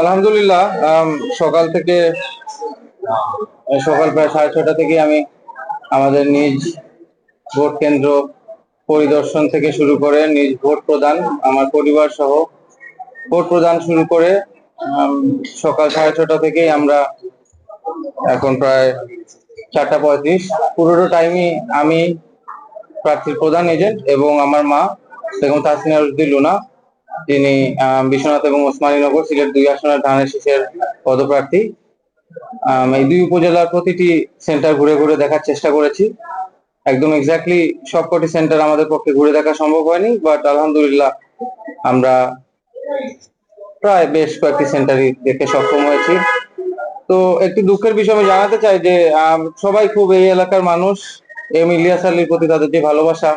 আলহামদুলিল্লাহ সকাল থেকে, সকাল প্রায় সাড়ে ছটা থেকে আমি আমাদের নিজ ভোট কেন্দ্র পরিদর্শন থেকে শুরু করে নিজ ভোট প্রদান, আমার পরিবার সহ ভোট প্রদান শুরু করে সকাল সাড়ে ছটা থেকেই আমরা এখন প্রায় চারটা পঁয়ত্রিশ। পুরোটা টাইমই আমি প্রার্থীর প্রধান এজেন্ট এবং আমার মা বেগম তাসমিয়া রুদ্দি লুনা। আহ, বিশ্বনাথ এবং ওসমানীনগর সিলেট দুই আসনের ধানের শীষের পদপ্রার্থী। এই দুই উপজেলার প্রতিটি সেন্টার ঘুরে ঘুরে দেখার চেষ্টা করেছি। একদম এক্স্যাক্টলি সবকটি সেন্টার আমাদের পক্ষে ঘুরে দেখা সম্ভব হয়নি বাট আলহামদুলিল্লাহ আমরা প্রায় বেশ কয়েকটি সেন্টারই দেখে সক্ষম হয়েছি। তো একটি দুঃখের বিষয় আমি জানাতে চাই যে সবাই খুব এই এলাকার মানুষ এম ইলিয়াস আলীর প্রতি তাদের যে ভালোবাসা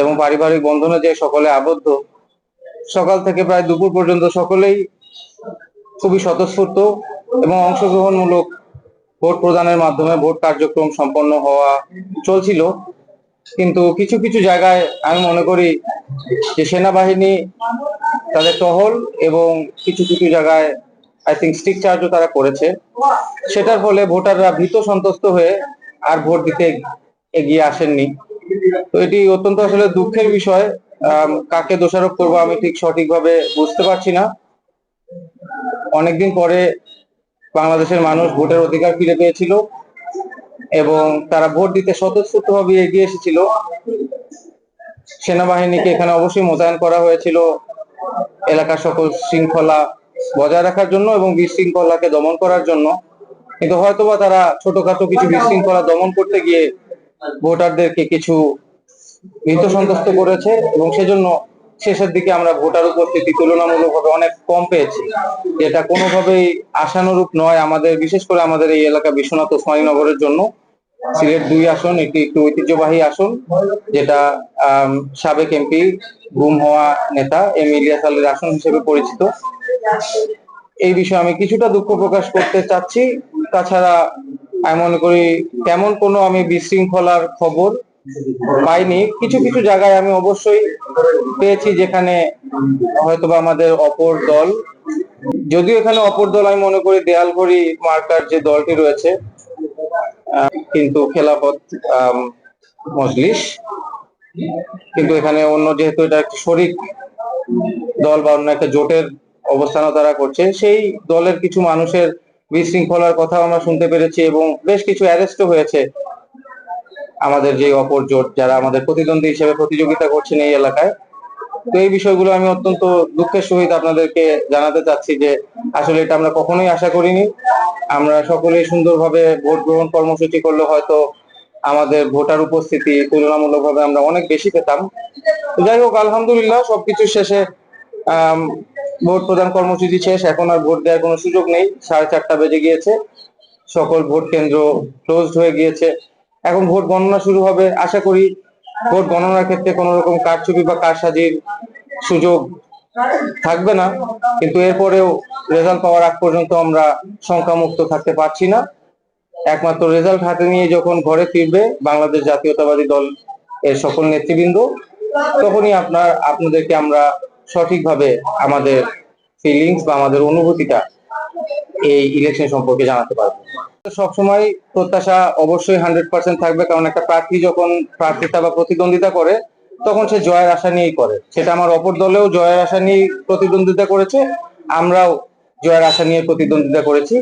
এবং পারিবারিক বন্ধনে যে সকলে আবদ্ধ সকাল থেকে প্রায় দুপুর পর্যন্ত সকলেই খুবই স্বতঃস্ফূর্ত এবং অংশগ্রহণমূলক ভোট প্রদানের মাধ্যমে ভোট কার্যক্রম সম্পন্ন হওয়া চলছিল। কিন্তু কিছু কিছু জায়গায় আমি মনে করি যে সেনাবাহিনী তাদের টহল এবং কিছু কিছু জায়গায় আই থিঙ্ক স্টিক চার্জও তারা করেছে। সেটার ফলে ভোটাররা ভীত সন্ত্রস্ত হয়ে আর ভোট দিতে এগিয়ে আসেননি। তো এটি অত্যন্ত আসলে দুঃখের বিষয়। কাকে দোষারোপ করব আমি ঠিক সঠিকভাবে বুঝতে পারছি না। অনেকদিন পরে বাংলাদেশের মানুষ ভোটের অধিকার ফিরে পেয়েছিল এবং তারা ভোট দিতে স্বতঃস্ফূর্ত ভাবে এগিয়ে এসেছিল। সেনাবাহিনীকে এখানে অবশ্যই মোতায়েন করা হয়েছিল এলাকার সকল শৃঙ্খলা বজায় রাখার জন্য এবং বিশৃঙ্খলাকে দমন করার জন্য। কিন্তু হয়তোবা তারা ছোটখাটো কিছু বিশৃঙ্খলা দমন করতে গিয়ে ভোটারদেরকে কিছু ভীত সন্ত্রস্ত করেছে এবং সেজন্য শেষের দিকে আমরা ভোটার উপস্থিতি তুলনামূলকভাবে অনেক কম পেয়েছি। যেটা কোনোভাবেই আশানুরূপ নয় আমাদের, বিশেষ করে আমাদের এই এলাকা বিশ্বনাথ ওসমানী নগরের জন্য। সিলেট দুই আসন এটি একটি ঐতিহ্যবাহী আসন, যেটা সাবেক এমপি, গুম হওয়া নেতা এম ইলিয়াস আলীর আসন হিসেবে পরিচিত। এই বিষয়ে আমি কিছুটা দুঃখ প্রকাশ করতে চাচ্ছি। তাছাড়া আমি মনে করি, তেমন কোনো আমি বিশৃঙ্খলার খবর পাইনি। কিছু কিছু জায়গায় আমি অবশ্যই পেয়েছি যেখানে হয়তোবা আমাদের অপর দল যদিও এখানে অপর দল আমি মনে করি দেয়ালঘড়ি মার্কার যে দলটি রয়েছে কিন্তু আম, মজলিস। কিন্তু এখানে অন্য যেহেতু এটা একটি শরিক দল বা অন্য একটা জোটের অবস্থানও তারা করছে সেই দলের কিছু মানুষের বিশৃঙ্খলার কথাও আমরা শুনতে পেরেছি এবং বেশ কিছু অ্যারেস্টও হয়েছে। আমাদের যে অপর জোট যারা আমাদের প্রতিদ্বন্দ্বী হিসেবে প্রতিযোগিতা করছেন এই এলাকায়, তো এই বিষয়গুলো আমি অত্যন্ত দুঃখের সহিত আপনাদেরকে জানাতে চাচ্ছি যে আসলে এটা আমরা কখনোই আশা করিনি। আমরা সকলেই সুন্দরভাবে ভোট গ্রহণ কর্মসূচি করলে হয়তো আমাদের ভোটার উপস্থিতি তুলনামূলকভাবে আমরা অনেক বেশি পেতাম। যাই হোক, আলহামদুলিল্লাহ সবকিছু শেষে ভোট প্রদান কর্মসূচি শেষ। এখন আর ভোট দেওয়ার কোনো সুযোগ নেই। সাড়ে চারটা বেজে গিয়েছে। সকল ভোট কেন্দ্র ক্লোজড হয়ে গিয়েছে। এখন ভোট গণনা শুরু হবে। আশা করি ভোট গণনার ক্ষেত্রে কোনো রকম কারচুপি বা কারসাজির সুযোগ থাকবে না। কিন্তু এরপরেও রেজাল্ট পাওয়ার আগ পর্যন্ত আমরা সংখ্যামুক্ত থাকতে পারছি না। একমাত্র রেজাল্ট হাতে নিয়ে যখন ঘরে ফিরবে বাংলাদেশ জাতীয়তাবাদী দল এর সকল নেতৃবৃন্দ, তখনই আপনার, আপনাদেরকে আমরা সঠিকভাবে আমাদের ফিলিংস বা আমাদের অনুভূতিটা এই ইলেকশন সম্পর্কে জানাতে পারব। সবসময় প্রত্যাশা অবশ্যই হান্ড্রেড পার্সেন্ট থাকবে, কারণ একটা প্রার্থী যখন প্রার্থিতা বা প্রতিদ্বন্দ্বিতা করে, তখন সে জয়ের আশা নিয়েই করে। সেটা আমার অপর দলেও জয়ের আশা নিয়ে প্রতিদ্বন্দ্বিতা করেছে, আমরাও জয়ের আশা নিয়ে প্রতিদ্বন্দ্বিতা করেছি।